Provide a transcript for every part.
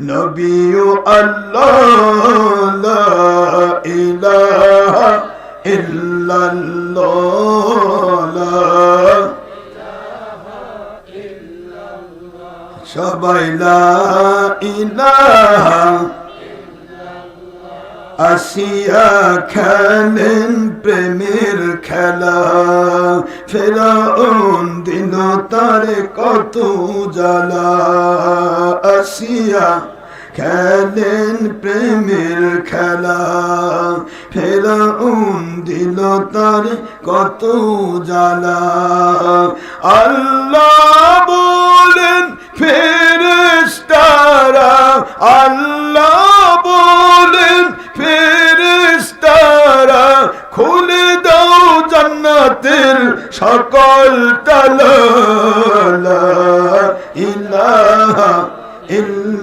নবীও আল্লাহ ইলাহা ইল্লাল্লাহ সবাই লা ইলাহা আসিয়া খেলেন প্রেমের খেলা ফেরাউন দিন তারে কত জ্বালা আসিয়া খেলেন প্রেমের খেলা ফেরাউন দিল তার কত জ্বালা আল্লাহ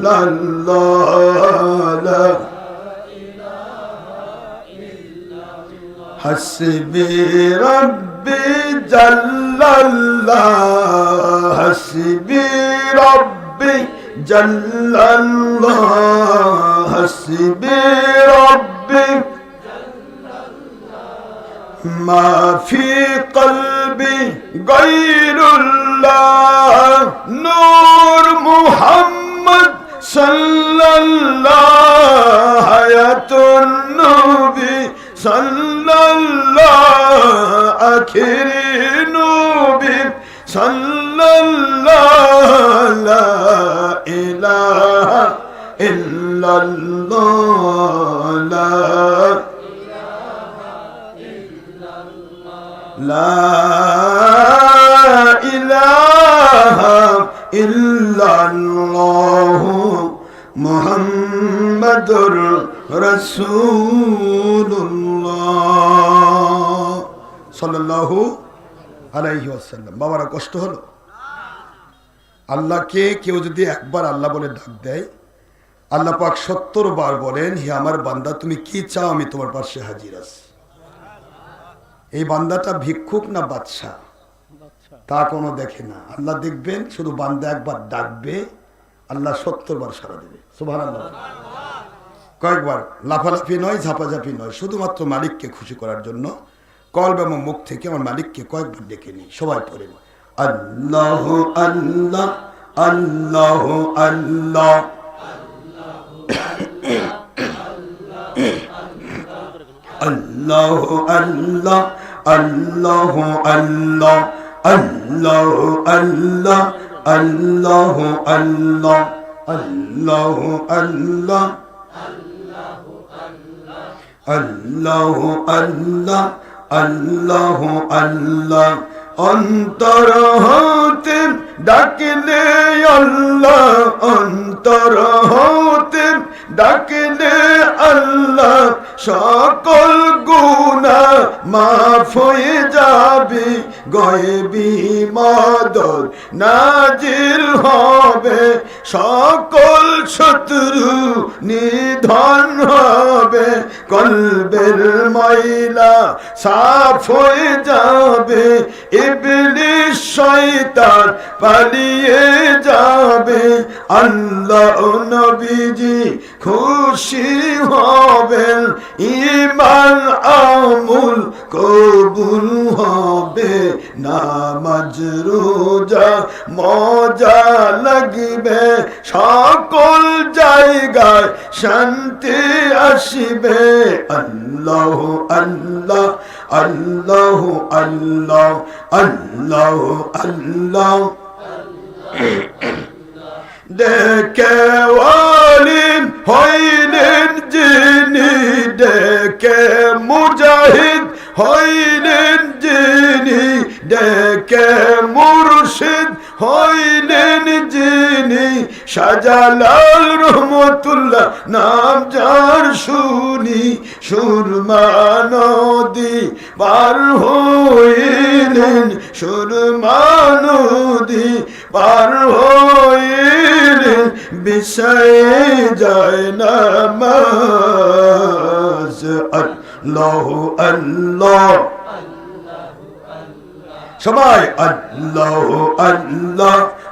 إلا الله لا حسبي ربي جل الله حسبي ربي جل الله حسبي ربي ما في قلبي غير الله نور محمد صلى الله حياة النبي صلى الله آخر نبي صلى الله لا إله إلا الله لا لا إله إلا الله মোহাম্মদুর রসুল্লাহ সাল্লাল্লাহু আলাইহি ওয়াসাল্লাম। বাবার, কষ্ট হলো? আল্লাহকে কেউ যদি একবার আল্লাহ বলে ডাক দেয়, আল্লাহ পাক সত্তর বার বলেন, হে আমার বান্দা, তুমি কি চাও আমি তোমার পাশে হাজির আছি? এই বান্দাটা ভিক্ষুক না বাদশাহ? তা কোনো দেখে না। আল্লাহ দেখবেন, শুধু বান্দা একবার ডাকবে আল্লাহ সত্তর বার সারা দেবে কয়েকবার লাফালাফি নয়, ঝাপাঝাপি নয়, শুধুমাত্র মালিককে খুশি করার জন্য কল এবং মুখ থেকে আমার মালিককে কয়েকবার ডেকে নিই, সবাই পড়ে আল্লাহ আল্লাহ আল্লাহ আল্লাহ। আল্লাহ আল্লাহ আল্লাহ আল্লাহ আল্লাহ আল্লাহ। আল্লাহ আল্লাহ আল্লাহ আল্লাহ আল্লাহ আল্লাহ আল্লাহ আল্লাহ অন্তর হতে ডাকলে আল্লাহ, অন্তর হতে ডাকলে আল্লাহ। সকল গুণা মাফ হয়ে যাবে গয়েবি মদর নাজির হবে সকল শত্রু নিধন হবে কলবের ময়লা সাফ হয়ে যাবে ইবলিশ শয়তান পালিয়ে যাবে। আল্লাহ নবীজি খুশি হবেন ইমান আমুল কবুল হবে। নামাজ, রোজা, মজা লাগবে। সকল জায়গায় শান্তি আসবে। আল্লাহ আল্লাহ আল্লাহ আল্লাহ আল্লাহ আল্লাহ। ডেকে ওয়ালিন হইলেন যিনি ডেকে মুজাহিদ হইলেন যিনি ডেকে মুর্শিদ হইলেন যিনি শাহজালাল রহমতুল্লাহ নাম যার শুনি, সুরমা নদী পার হইলেন, সুরমা নদী পার হইলেন, বিষয়ে যায় না আল্লাহ আল্লাহ। সবাই আল্লাহ আল্লাহ।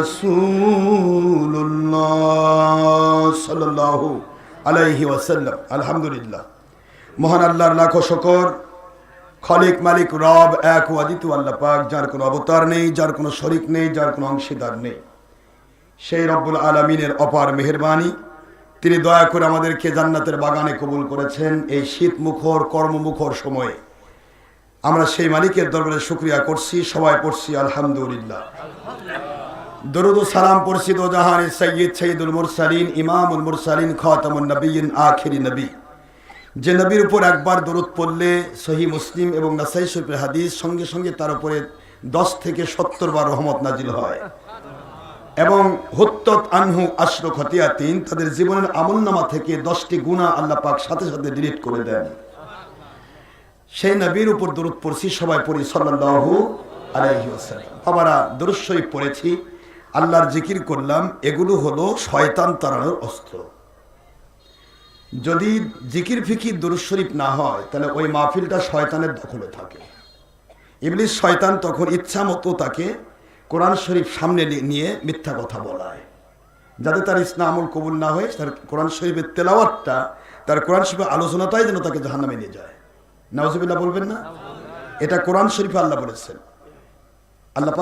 রসুল্লাহ আলাইহি ওয়াসাল্লাম। আলহামদুলিল্লাহ। মহান আল্লাহর লাখো শকর। খলিক, মালিক, রব এক ওয়াদিত আল্লাহ পাক, যার কোনো অবতার নেই, যার কোনো শরিক নেই, যার কোনো অংশীদার নেই। সেই রব্বুল আলমিনের অপার মেহরবানি। তিনি দয়া করে আমাদেরকে জান্নাতের বাগানে কবুল করেছেন এই শীত মুখর কর্মমুখর সময়ে। আমরা সেই মালিকের দরবারে শুক্রিয়া করছি, সবাই পড়ছি আলহামদুলিল্লাহ। দরুদ সালাম দো জাহান সৈয়দ সঈদুল মুরসালিন, ইমামুল মুরসালিন নবীন আখিরি নবী। যে নবীর উপর একবার দরুদ পড়লে সহি মুসলিম এবং নাসাই হাদিস সঙ্গে সঙ্গে তার উপরে দশ থেকে সত্তর বার রহমত নাজিল হয়। এবং হত্যত আনহু আশ্র খতিয়াতিন, তাদের জীবনের আমলনামা থেকে দশটি গুণা আল্লাহ পাক সাথে সাথে ডিলিট করে দেন। সেই নবীর উপর দরুদ পড়ছি সবাই পড়ি সাল্লাল্লাহু আলাইহি বাবারা দরুদ শরীফ পড়েছি। আল্লাহর জিকির করলাম, এগুলো হলো শয়তান তাড়ানোর অস্ত্র। যদি জিকির ফিকির দরুদ শরীফ না হয়, তাহলে ওই মাহফিলটা শয়তানের দখলে থাকে। ইবলিশ শয়তান তখন ইচ্ছা মতো তাকে কোরআন শরীফ সামনে নিয়ে মিথ্যা কথা বলায়। যাতে তার ইসলাম আমল কবুল না হয়ে, তার কোরআন শরীফের তেলাওয়াতটা, তার কোরআন শরীফের আলোচনাটাই যেন তাকে জাহান্নামে নিয়ে যায়। নওয়াজবিল্লাহ বলবেন না? এটা কোরআন শরীফে আল্লাহ বলেছেন। আল্লাহ